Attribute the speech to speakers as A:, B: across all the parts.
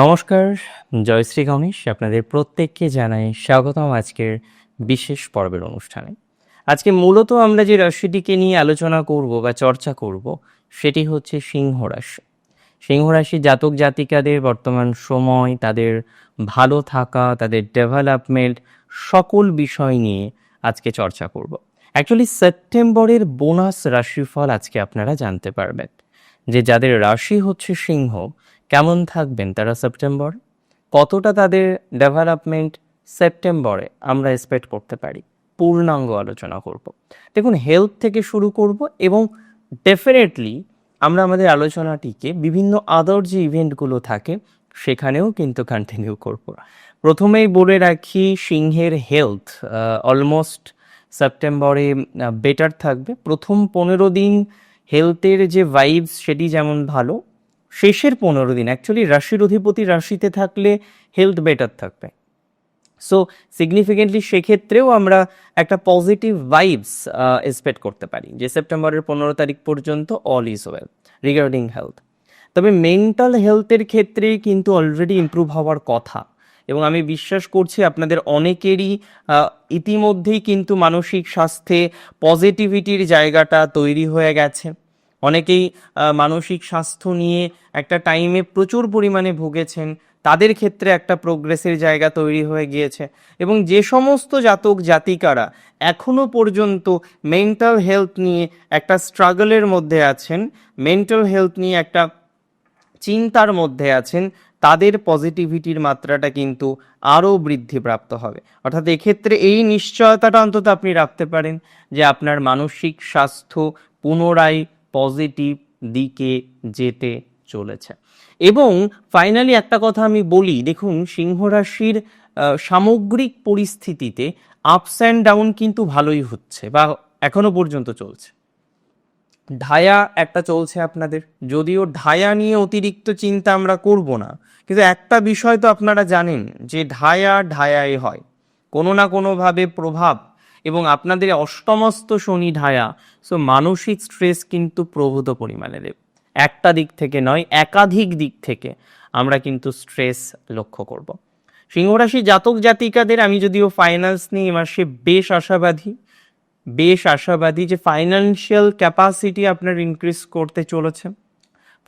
A: নমস্কার, জয়শ্রী গণেশ আপনাদের প্রত্যেককে জানাই স্বাগতম আজকের বিশেষ পর্বের অনুষ্ঠানে। আজকে মূলত আমরা যে রাশিটিকে নিয়ে আলোচনা করব বা চর্চা করব, সেটি হচ্ছে সিংহ রাশি। সিংহ রাশি জাতক জাতিকাদের বর্তমান সময়, তাদের ভালো থাকা, তাদের ডেভেলপমেন্ট, সকল বিষয় নিয়ে আজকে চর্চা করব। অ্যাকচুয়ালি সেপ্টেম্বরের বোনাস রাশিফল আজকে আপনারা জানতে পারবেন, যে যাদের রাশি হচ্ছে সিংহ কেমন থাকবেন তারা সেপ্টেম্বর? কতটা তাদের ডেভেলপমেন্ট সেপ্টেম্বরে আমরা এক্সপেক্ট করতে পারি? পূর্ণাঙ্গ আলোচনা করব। দেখুন হেলথ থেকে শুরু করব এবং ডেফিনেটলি আমরা আমাদের আলোচনাটিকে বিভিন্ন আদার যে ইভেন্টগুলো থাকে, সেখানেও কিন্তু কন্টিনিউ করব। প্রথমেই বলে রাখি, সিংহের হেলথ অলমোস্ট সেপ্টেম্বরে বেটার থাকবে। প্রথম পনেরো দিন হেলথের যে ভাইবস সেটি যেমন ভালো শেষের পনেরো দিন অ্যাকচুয়ালি রাশির অধিপতি রাশিতে থাকলে হেলথ বেটার থাকবে। সো সিগনিফিকেন্টলি সেক্ষেত্রেও আমরা একটা পজিটিভ ভাইবস এক্সপেক্ট করতে পারি যে সেপ্টেম্বরের পনেরো তারিখ পর্যন্ত all is well regarding health তবে মেন্টাল হেলথের ক্ষেত্রে কিন্তু অলরেডি ইমপ্রুভ হওয়ার কথা এবং আমি বিশ্বাস করছি আপনাদের অনেকেরই ইতিমধ্যেই কিন্তু মানসিক স্বাস্থ্যে পজিটিভিটির জায়গাটা তৈরি হয়ে গেছে। অনেকেই মানসিক স্বাস্থ্য নিয়ে একটা টাইমে প্রচুর পরিমাণে ভুগেছেন। তাদের ক্ষেত্রে একটা প্রোগ্রেসের জায়গা তৈরি হয়ে গিয়েছে। এবং যে সমস্ত জাতক, জাতিকারা এখনও পর্যন্ত মেন্টাল হেলথ নিয়ে একটা স্ট্রাগলের মধ্যে আছেন মেন্টাল হেলথ নিয়ে একটা চিন্তার মধ্যে আছেন, তাদের পজিটিভিটির মাত্রাটা কিন্তু আরও বৃদ্ধিপ্রাপ্ত হবে। অর্থাৎ এক্ষেত্রে এই নিশ্চয়তাটা অন্তত আপনি রাখতে পারেন যে আপনার মানসিক স্বাস্থ্য পুনরায় পজিটিভ দিকে যেতে চলেছে। এবং ফাইনালি একটা কথা আমি বলি, দেখুন, সিংহ রাশির সামগ্রিক পরিস্থিতিতে আপস অ্যান্ড ডাউন কিন্তু ভালোই হচ্ছে বা এখনও পর্যন্ত চলছে। ঢায়া একটা চলছে আপনাদের। যদিও ঢায়া নিয়ে অতিরিক্ত চিন্তা আমরা করব না, কিন্তু একটা বিষয় তো আপনারা জানেন যে ঢায়া ঢায়াই হয়। কোনো না কোনোভাবে প্রভাব এবং আপনাদের অষ্টমস্ত শনি ঢায়া সো মানসিক স্ট্রেস কিন্তু প্রভূত পরিমাণে দেব। একটা দিক থেকে নয়, একাধিক দিক থেকে আমরা কিন্তু স্ট্রেস লক্ষ্য করব। সিংহরাশি জাতক জাতিকাদের, আমি যদিও ফাইন্যান্স নিয়ে এ মাসে বেশ আশাবাদী বেশ আশাবাদী যে ফাইন্যান্সিয়াল ক্যাপাসিটি আপনার ইনক্রিজ করতে চলেছে।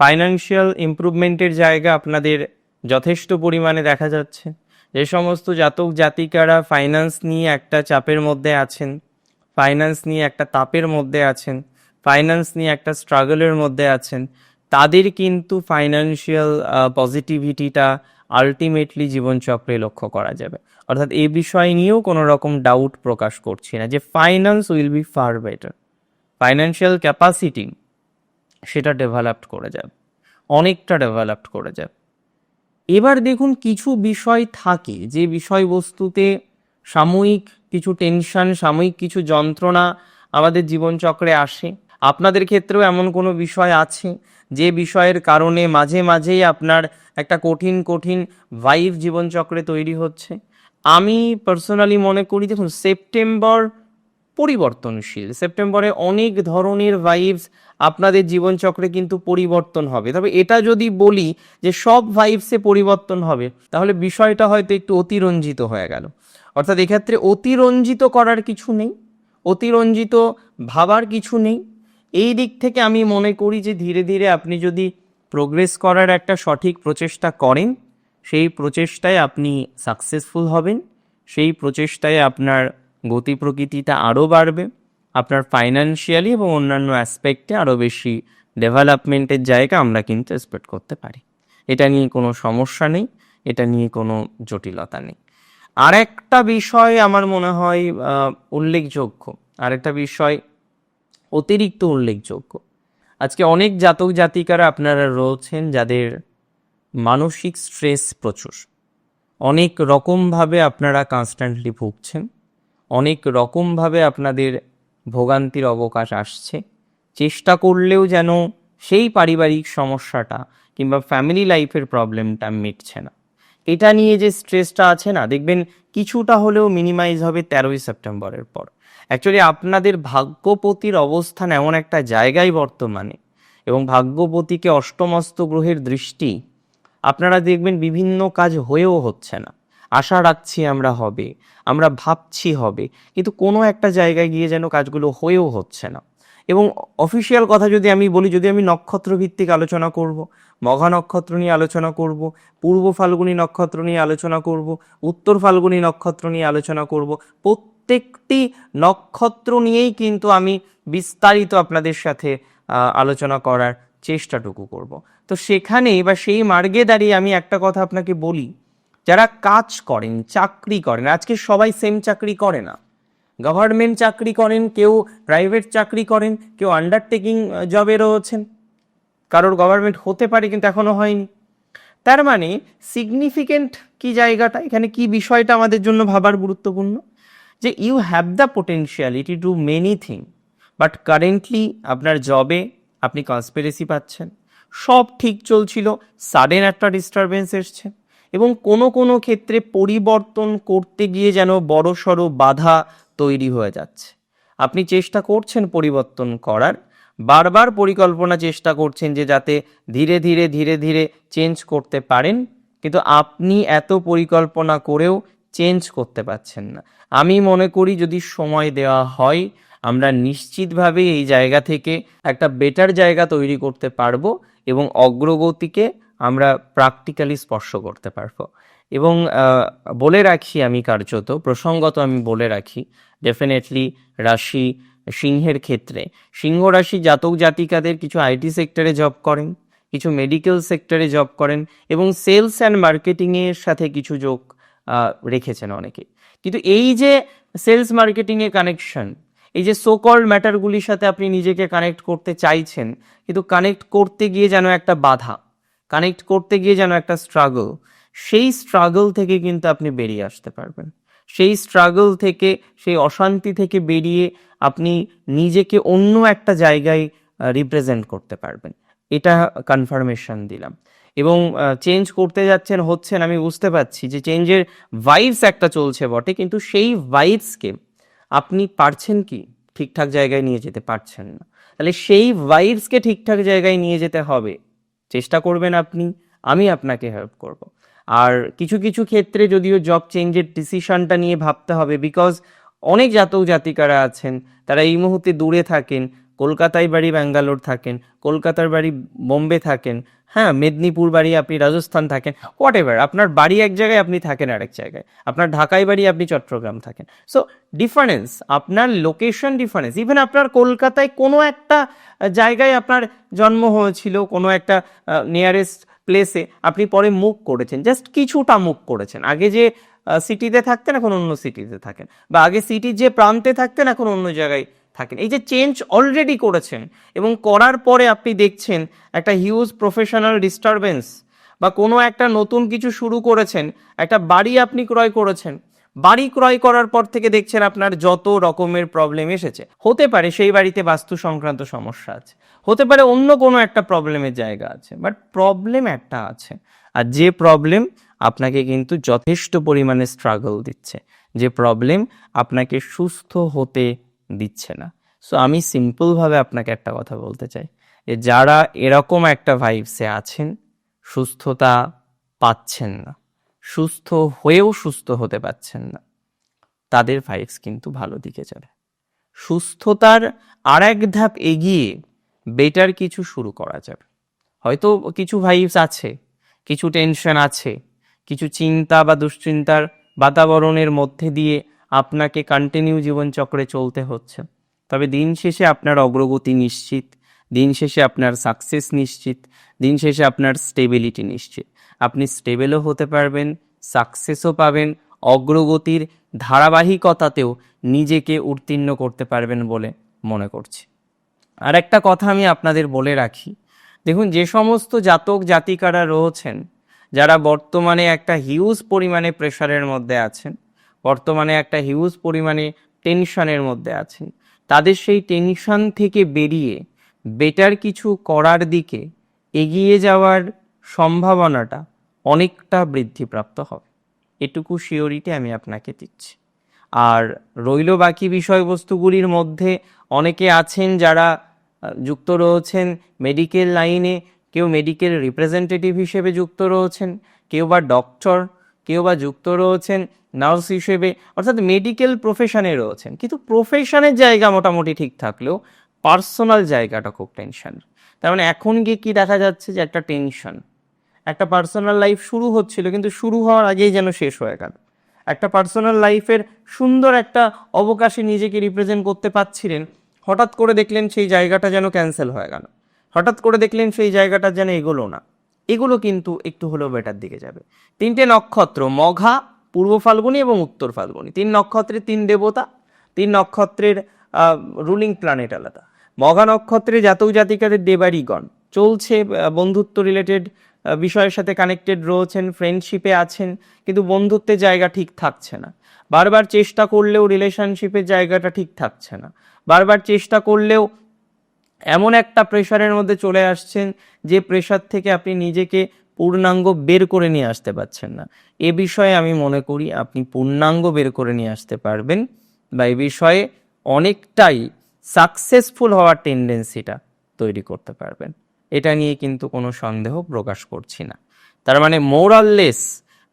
A: ফাইন্যান্সিয়াল ইমপ্রুভমেন্টের জায়গা আপনাদের যথেষ্ট পরিমাণে দেখা যাচ্ছে। যে সমস্ত জাতক জাতিকারা ফাইন্যান্স নিয়ে একটা চাপের মধ্যে আছেন ফাইন্যান্স নিয়ে একটা তাপের মধ্যে আছেন ফাইন্যান্স নিয়ে একটা স্ট্রাগলের মধ্যে আছেন, তাদের কিন্তু ফাইন্যান্সিয়াল পজিটিভিটিটা আলটিমেটলি জীবনচক্রে লক্ষ্য করা যাবে। অর্থাৎ এই বিষয় নিয়েও কোনো রকম ডাউট প্রকাশ করছি না যে finance will be far better financial capacity সেটা ডেভেলপড করে যাবে, অনেকটা ডেভেলপড করে যাবে। এবার দেখুন কিছু বিষয় থাকে। যে বিষয়বস্তুতে সাময়িক কিছু টেনশন, সাময়িক কিছু যন্ত্রণা আমাদের জীবনচক্রে আসে। আপনাদের ক্ষেত্রেও এমন কোনো বিষয় আছে যে বিষয়ের কারণে মাঝে মাঝেই আপনার একটা কঠিন কঠিন ভাইভ জীবনচক্রে তৈরি হচ্ছে? আমি পার্সোনালি মনে করি, দেখুন সেপ্টেম্বর পরিবর্তনশীল। সেপ্টেম্বরে অনেক ধরনের ভাইবস আপনাদের জীবনচক্রে কিন্তু পরিবর্তন হবে। তবে এটা যদি বলি যে সব ভাইবসে পরিবর্তন হবে, তাহলে বিষয়টা হয়তো একটু অতিরঞ্জিত হয়ে গেল। অর্থাৎ এক্ষেত্রে অতিরঞ্জিত করার কিছু নেই, অতিরঞ্জিত ভাবার কিছু নেই। এই দিক থেকে আমি মনে করি যে ধীরে ধীরে আপনি যদি প্রোগ্রেস করার একটা সঠিক প্রচেষ্টা করেন, সেই প্রচেষ্টায় আপনি সাকসেসফুল হবেন, সেই প্রচেষ্টায় আপনার গতি প্রকৃতিটা আরও বাড়বে, আপনার ফাইন্যান্সিয়ালি এবং অন্যান্য অ্যাসপেক্টে আরও বেশি ডেভেলপমেন্টের জায়গা আমরা কিন্তু এক্সপেক্ট করতে পারি। এটা নিয়ে কোনো সমস্যা নেই, এটা নিয়ে কোনো জটিলতা নেই। আর একটা বিষয় আমার মনে হয় উল্লেখযোগ্য, আরেকটা বিষয় অতিরিক্ত উল্লেখযোগ্য। আজকে অনেক জাতক জাতিকারা আপনারা রয়েছেন যাদের মানসিক স্ট্রেস প্রচুর। অনেক রকমভাবে আপনারা কনস্ট্যান্টলি ভুগছেন। অনেক রকমভাবে আপনাদের ভোগান্তির অবকাশ আসছে। চেষ্টা করলেও যেন সেই পারিবারিক সমস্যাটা কিংবা ফ্যামিলি লাইফের প্রবলেমটা মিটছে না। এটা নিয়ে যে স্ট্রেসটা আছে না, দেখবেন কিছুটা হলেও মিনিমাইজ হবে তেরোই সেপ্টেম্বরের পর। অ্যাকচুয়ালি আপনাদের ভাগ্যপতির অবস্থান এমন একটা জায়গায় বর্তমানে এবং ভাগ্যপতিকে অষ্টমস্ত গ্রহের দৃষ্টি আপনারা দেখবেন বিভিন্ন কাজ হয়েও হচ্ছে না। আশা রাখছি আমরা হবে, আমরা ভাবছি হবে, কিন্তু কোনো একটা জায়গায় গিয়ে যেন কাজগুলো হয়েও হচ্ছে না। এবং অফিসিয়াল কথা যদি আমি বলি, যদি আমি নক্ষত্র ভিত্তিক আলোচনা করব, মঘা নক্ষত্র নিয়ে আলোচনা করব, পূর্ব ফাল্গুনী নক্ষত্র নিয়ে আলোচনা করব, উত্তর ফাল্গুনী নক্ষত্র নিয়ে আলোচনা করব, প্রত্যেকটি নক্ষত্র নিয়েই কিন্তু আমি বিস্তারিত আপনাদের সাথে আলোচনা করার চেষ্টাটুকু করব। তো সেখানে বা সেই মার্গে দাঁড়িয়ে আমি একটা কথা আপনাকে বলি যারা কাজ করেন, চাকরি করেন, আজকে সবাই সেম চাকরি করে না। গভর্নমেন্ট চাকরি করেন, কেউ প্রাইভেট চাকরি করেন, কেউ আন্ডারটেকিং জবে রয়েছেন। কারোর গভর্নমেন্ট হতে পারে কিন্তু এখনও হয়নি। তার মানে সিগনিফিকেন্ট কি জায়গাটা? এখানে কি বিষয়টা আমাদের জন্য ভাবার গুরুত্বপূর্ণ? যে you have the potentiality to many thing but currently আপনার জবে আপনি কনস্পিরেসি পাচ্ছেন। সব ঠিক চলছিল সাডেন একটা ডিস্টারবেন্স এসছে। এবং কোনো কোনো ক্ষেত্রে পরিবর্তন করতে গিয়ে যেন বড় সড়ো বাধা তৈরি হয়ে যাচ্ছে। আপনি চেষ্টা করছেন পরিবর্তন করার, বারবার পরিকল্পনা চেষ্টা করছেন যে যাতে ধীরে ধীরে ধীরে ধীরে চেঞ্জ করতে পারেন, কিন্তু আপনি এত পরিকল্পনা করেও চেঞ্জ করতে পারছেন না। আমি মনে করি যদি সময় দেওয়া হয়, আমরা নিশ্চিতভাবে এই জায়গা থেকে একটা বেটার জায়গা তৈরি করতে পারব এবং অগ্রগতিকে আমরা প্র্যাকটিক্যালি স্পর্শ করতে পারব। এবং বলে রাখি আমি কার্যত, প্রসঙ্গত আমি বলে রাখি ডেফিনেটলি রাশি সিংহের ক্ষেত্রে। সিংহ রাশি জাতক জাতিকাদের কিছু আইটি সেক্টরে জব করেন, কিছু মেডিকেল সেক্টরে জব করেন এবং সেলস অ্যান্ড মার্কেটিংয়ের সাথে কিছু যোগ রেখেছেন অনেকে। কিন্তু এই যে সেলস মার্কেটিংয়ের কানেকশন এই যে সোকল ম্যাটারগুলির সাথে আপনি নিজেকে কানেক্ট করতে চাইছেন, কিন্তু কানেক্ট করতে গিয়ে যেন একটা বাধা কানেক্ট করতে গিয়ে যেন একটা স্ট্রাগল সেই স্ট্রাগল থেকে কিন্তু আপনি বেরিয়ে আসতে পারবেন। সেই স্ট্রাগল থেকে, সেই অশান্তি থেকে বেরিয়ে আপনি নিজেকে অন্য একটা জায়গায় রিপ্রেজেন্ট করতে পারবেন। এটা কনফার্মেশন দিলাম। এবং চেঞ্জ করতে যাচ্ছেন, হচ্ছেন, আমি বুঝতে পারছি যে চেঞ্জের ভাইবস একটা চলছে বটে, কিন্তু সেই ভাইবসকে আপনি পারছেন কি? ঠিকঠাক জায়গায় নিয়ে যেতে পারছেন না। তাহলে সেই ভাইবসকে ঠিকঠাক জায়গায় নিয়ে যেতে হবে। চেষ্টা করবেন আপনি, আমি আপনাকে হেল্প করব। আর কিছু কিছু ক্ষেত্রে যদিও জব চেঞ্জের ডিসিশনটা নিয়ে ভাবতে হবে বিকজ অনেক জাতক জাতিকারা আছেন, তারা এই মুহূর্তে দূরে থাকেন কলকাতায় বাড়ি ব্যাঙ্গালোর থাকেন, কলকাতার বাড়ি বোম্বে থাকেন হ্যাঁ মেদিনীপুর বাড়ি আপনি রাজস্থান থাকেন হোয়াট এভার আপনার বাড়ি এক জায়গায় আপনি থাকেন আরেক জায়গায়, আপনার ঢাকায় বাড়ি আপনি চট্টগ্রাম থাকেন। সো ডিফারেন্স আপনার লোকেশন ডিফারেন্স ইভেন আপনার কলকাতায় কোনো একটা জায়গায় আপনার জন্ম হয়েছিল, কোনো একটা নিয়ারেস্ট প্লেসে আপনি পরে মুভ করেছেন জাস্ট কিছুটা মুভ করেছেন। আগে যে সিটিতে থাকতেন, এখন অন্য সিটিতে থাকেন, বা আগে সিটির যে প্রান্তে থাকতেন, এখন অন্য জায়গায় থাকেন। এই যে চেঞ্জ অলরেডি করেছেন এবং করার পরে আপনি দেখছেন একটা হিউজ প্রফেশনাল ডিস্টারবেন্স বা কোনো একটা নতুন কিছু শুরু করেছেন, একটা বাড়ি আপনি ক্রয় করেছেন, বাড়ি ক্রয় করার পর থেকে দেখছেন আপনার যত রকমের প্রবলেম এসেছে। হতে পারে সেই বাড়িতে বাস্তু সংক্রান্ত সমস্যা আছে, হতে পারে অন্য কোনো একটা প্রবলেমের জায়গা আছে বাট প্রবলেম একটা আছে। আর যে প্রবলেম আপনাকে কিন্তু যথেষ্ট পরিমাণে স্ট্রাগল দিচ্ছে, যে প্রবলেম আপনাকে সুস্থ হতে দিচ্ছে না। সো আমি সিম্পলভাবে আপনাকে একটা কথা বলতে চাই যে, যারা এরকম একটা ভাইবসে আছেন, সুস্থতা পাচ্ছেন না, সুস্থ হয়েও সুস্থ হতে পারছেন না, তাদের ভাইবস কিন্তু ভালো দিকে যাবে সুস্থতার আর এক ধাপ এগিয়ে বেটার কিছু শুরু করা যাবে। হয়তো কিছু ভাইবস আছে, কিছু টেনশন আছে, কিছু চিন্তা বা দুশ্চিন্তার বাতাবরণের মধ্যে দিয়ে আপনাকে কন্টিনিউ জীবনচক্রে চলতে হচ্ছে। তবে দিন শেষে আপনার অগ্রগতি নিশ্চিত, দিন শেষে আপনার সাকসেস নিশ্চিত, দিন শেষে আপনার স্টেবিলিটি নিশ্চিত। আপনি স্টেবেলও হতে পারবেন সাকসেসও পাবেন, অগ্রগতির ধারাবাহিকতাতেও নিজেকে উত্তীর্ণ করতে পারবেন বলে মনে করছি। আর একটা কথা আমি আপনাদের বলে রাখি, দেখুন যে সমস্ত জাতক জাতিকারা রয়েছেন, যারা বর্তমানে একটা হিউজ পরিমাণে প্রেশারের মধ্যে আছেন বর্তমানে একটা হিউজ পরিমাণে টেনশনের মধ্যে আছেন। তাদের সেই টেনশন থেকে বেরিয়ে বেটার কিছু করার দিকে এগিয়ে যাওয়ার সম্ভাবনাটা অনেকটা বৃদ্ধিপ্রাপ্ত হবে। এটুকু শিওরিটি আমি আপনাকে দিচ্ছি। আর রইল বাকি বিষয়বস্তুগুলির মধ্যে অনেকে আছেন যারা যুক্ত রয়েছেন মেডিকেল লাইনে কেউ মেডিকেল রিপ্রেজেন্টেটিভ হিসেবে যুক্ত রয়েছেন, কেউ বা ডক্টর কেউ বা যুক্ত রয়েছেন, নার্স হিসেবে, অর্থাৎ মেডিকেল প্রফেশনে রয়েছেন। কিন্তু প্রফেশনের জায়গা মোটামুটি ঠিক থাকলেও পার্সোনাল জায়গাটা খুব টেনশন তার মানে এখন গিয়ে কি দেখা যাচ্ছে যে একটা টেনশন একটা পার্সোনাল লাইফ শুরু হচ্ছিল, কিন্তু শুরু হওয়ার আগেই যেন শেষ হয়ে গেল। একটা পার্সোনাল লাইফের সুন্দর একটা অবকাশে নিজেকে রিপ্রেজেন্ট করতে পারছিলেন, হঠাৎ করে দেখলেন সেই জায়গাটা যেন ক্যান্সেল হয়ে গেল। হঠাৎ করে দেখলেন সেই জায়গাটা যেন এগোলো না। এগুলো কিন্তু একটু হলেও বেটার দিকে যাবে। তিনটে নক্ষত্র, মঘা, পূর্ব ফাল্গুনি এবং উত্তর ফাল্গুনি। তিন নক্ষত্রের তিন দেবতা, তিন নক্ষত্রের রুলিং প্ল্যানেট আলাদা। মঘা নক্ষত্রে জাতক জাতিকাদের দেবারিগণ চলছে বন্ধুত্ব রিলেটেড বিষয়ের সাথে কানেক্টেড রয়েছেন ফ্রেন্ডশিপে আছেন, কিন্তু বন্ধুত্বের জায়গা ঠিক থাকছে না। বারবার চেষ্টা করলেও রিলেশনশিপের জায়গাটা ঠিক থাকছে না। বারবার চেষ্টা করলেও এমন একটা প্রেশারের মধ্যে চলে আসছেন যে প্রেশার থেকে আপনি নিজেকে পূর্ণাঙ্গ বের করে নিয়ে আসতে পারছেন না। এ বিষয়ে আমি মনে করি আপনি পূর্ণাঙ্গ বের করে নিয়ে আসতে পারবেন বা এ বিষয়ে অনেকটাই সাকসেসফুল হওয়ার টেন্ডেন্সিটা তৈরি করতে পারবেন। এটা নিয়ে কিন্তু কোনো সন্দেহ প্রকাশ করছি না। তার মানে মোরাললেস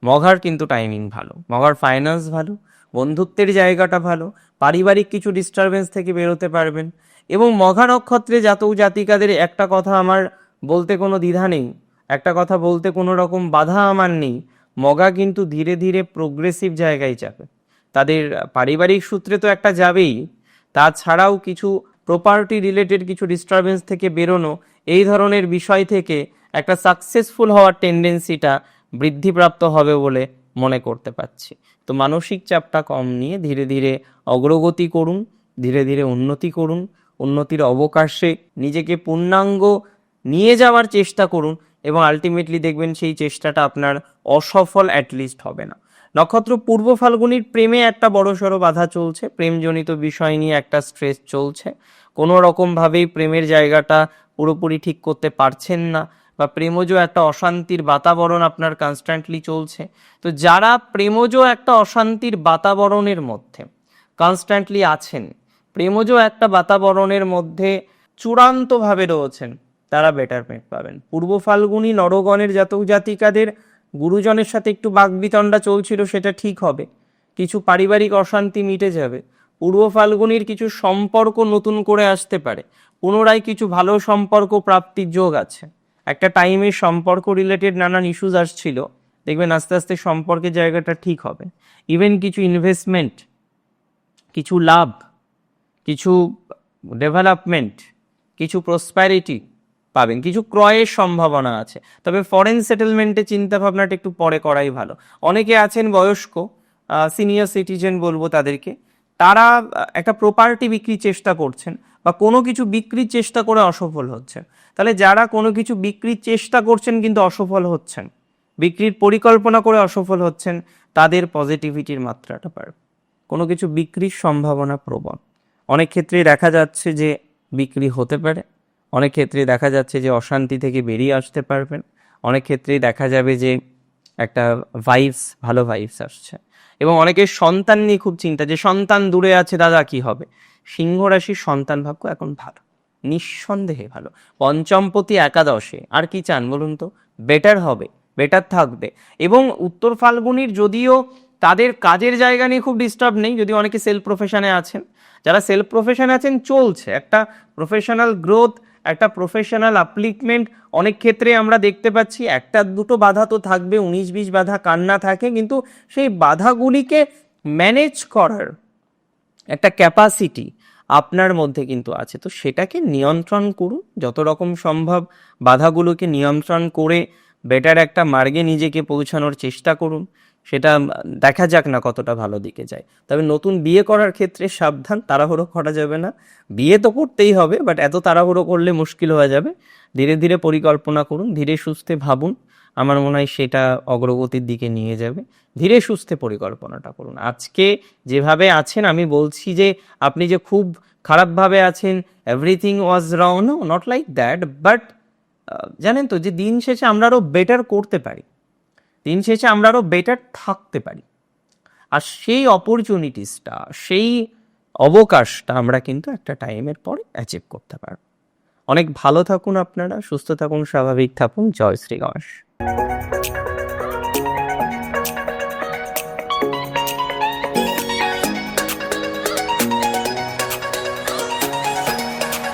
A: মঘার কিন্তু টাইমিং ভালো, মঘার ফাইন্যান্স ভালো, বন্ধুত্বের জায়গাটা ভালো, পারিবারিক কিছু ডিস্টারবেন্স থেকে বেরোতে পারবেন। এবং মঘা নক্ষত্রে জাতক জাতিকাদের একটা কথা আমার বলতে কোনো দ্বিধা নেই, একটা কথা বলতে কোনো রকম বাধা আমার নেই। মগা কিন্তু ধীরে ধীরে প্রোগ্রেসিভ জায়গায় যাবে। তাদের পারিবারিক সূত্রে তো একটা যাবেই। তাছাড়াও কিছু প্রপার্টি রিলেটেড কিছু ডিস্টারবেন্স থেকে বেরোনো, এই ধরনের বিষয় থেকে একটা সাকসেসফুল হওয়ার টেন্ডেন্সিটা বৃদ্ধিপ্রাপ্ত হবে বলে মনে করতে পারছি। তো মানসিক চাপটা কম নিয়ে ধীরে ধীরে অগ্রগতি করুন, ধীরে ধীরে উন্নতি করুন। উন্নতির অবকাশে নিজেকে পূর্ণাঙ্গ নিয়ে যাওয়ার চেষ্টা করুন এবং আলটিমেটলি দেখবেন সেই চেষ্টাটা আপনার অসফল অ্যাটলিস্ট হবে না। নক্ষত্র পূর্ব ফাল্গুনির প্রেমে একটা বড়সড় বাধা চলছে, প্রেমজনিত বিষয় নিয়ে একটা স্ট্রেস চলছে। কোনো রকমভাবেই প্রেমের জায়গাটা পুরোপুরি ঠিক করতে পারছেন না বা প্রেমজ একটা অশান্তির বাতাবরণ আপনার কনস্ট্যান্টলি চলছে। তো যারা প্রেমজ একটা অশান্তির বাতাবরণের মধ্যে কনস্ট্যান্টলি আছেন প্রেমজ একটা বাতাবরণের মধ্যে চূড়ান্তভাবে রয়েছেন। তারা বেটারমেন্ট পাবেন। পূর্ব ফাল্গুনি নরগণের জাতক জাতিকাদের গুরুজনের সাথে একটু বাগবিতণ্ডা চলছিল, সেটা ঠিক হবে। কিছু পারিবারিক অশান্তি মিটে যাবে। পূর্ব ফাল্গুনির কিছু সম্পর্ক নতুন করে আসতে পারে। পুনরায় কিছু ভালো সম্পর্ক প্রাপ্তির যোগ আছে। একটা টাইমে সম্পর্ক রিলেটেড নানান ইস্যুজ আসছিল। দেখবেন আস্তে আস্তে সম্পর্কের জায়গাটা ঠিক হবে। ইভেন কিছু ইনভেস্টমেন্ট কিছু লাভ কিছু ডেভেলপমেন্ট কিছু প্রসপ্যারিটি পাবেন, কিছু ক্রয়ের সম্ভাবনা আছে। তবে ফরেন সেটেলমেন্টে চিন্তা ভাবনাটা একটু পরে করাই ভালো। অনেকে আছেন বয়স্ক সিনিয়র সিটিজেন বলব তাদেরকে, তারা একটা প্রপার্টি বিক্রির চেষ্টা করছেন বা কোনো কিছু বিক্রির চেষ্টা করে অসফল হচ্ছেন। তাহলে যারা কোনো কিছু বিক্রির চেষ্টা করছেন কিন্তু অসফল হচ্ছেন, বিক্রির পরিকল্পনা করে অসফল হচ্ছেন, তাদের পজিটিভিটির মাত্রাটা বাড়বে কোনো কিছু বিক্রির সম্ভাবনা প্রবল অনেক ক্ষেত্রেই দেখা যাচ্ছে যে বিক্রি হতে পারে। অনেক ক্ষেত্রে দেখা যাচ্ছে যে অশান্তি থেকে বেরিয়ে আসতে পারবেন। অনেক ক্ষেত্রেই দেখা যাবে যে একটা ভাইবস ভালো ভাইবস আসছে। এবং অনেকের সন্তান নিয়ে খুব চিন্তা যে সন্তান দূরে আছে, দাদা কি হবে? সিংহ রাশির সন্তান ভাগ্য এখন ভালো, নিঃসন্দেহে ভালো। পঞ্চমপতি একাদশে, আর কি চান বলুন তো? বেটার হবে বেটার থাকবে। এবং উত্তর ফাল্গুনির যদিও তাদের কাজের জায়গা নিয়ে খুব ডিস্টার্ব নেই, যদি অনেকে সেলফ প্রফেশনে আছেন। যারা সেলফ প্রফেশনে আছেন, চলছে। একটা প্রফেশনাল গ্রোথ একটা প্রফেশনাল আপলিকমেন্ট অনেক ক্ষেত্রে আমরা দেখতে পাচ্ছি, একটা দুটো বাধা তো থাকবে, উনিশ বিশ বাধা কান্না থাকে, কিন্তু সেই বাধাগুলিকে ম্যানেজ করার একটা ক্যাপাসিটি আপনার মধ্যে কিন্তু আছে। তো সেটাকে নিয়ন্ত্রণ করুন। যত রকম সম্ভব বাধাগুলোকে নিয়ন্ত্রণ করে বেটার একটা মার্গে নিজেকে পৌঁছানোর চেষ্টা করুন। সেটা দেখা যাক না কতটা ভালো দিকে যায়। তবে নতুন বিয়ে করার ক্ষেত্রে সাবধান, তাড়াহুড়ো করা যাবে না। বিয়ে তো করতেই হবে বাট এত তাড়াহুড়ো করলে মুশকিল হয়ে যাবে। ধীরে ধীরে পরিকল্পনা করুন, ধীরে সুস্থে ভাবুন। আমার মনে হয় সেটা অগ্রগতির দিকে নিয়ে যাবে। ধীরে সুস্থে পরিকল্পনাটা করুন। আজকে যেভাবে আছেন, আমি বলছি যে আপনি যে খুব খারাপভাবে আছেন everything was wrong no not like that but জানেন তো যে দিন শেষে আমরা আরও বেটার করতে পারি। দিন শেষে আমরা আরও বেটার থাকতে পারি। আর সেই অপরচুনিটিসটা সেই অবকাশটা আমরা কিন্তু একটা টাইমের পর অ্যাচিভ করতে পারব। অনেক ভালো থাকুন আপনারা, সুস্থ থাকুন, স্বাভাবিক থাকুন। জয় শ্রী গণেশ।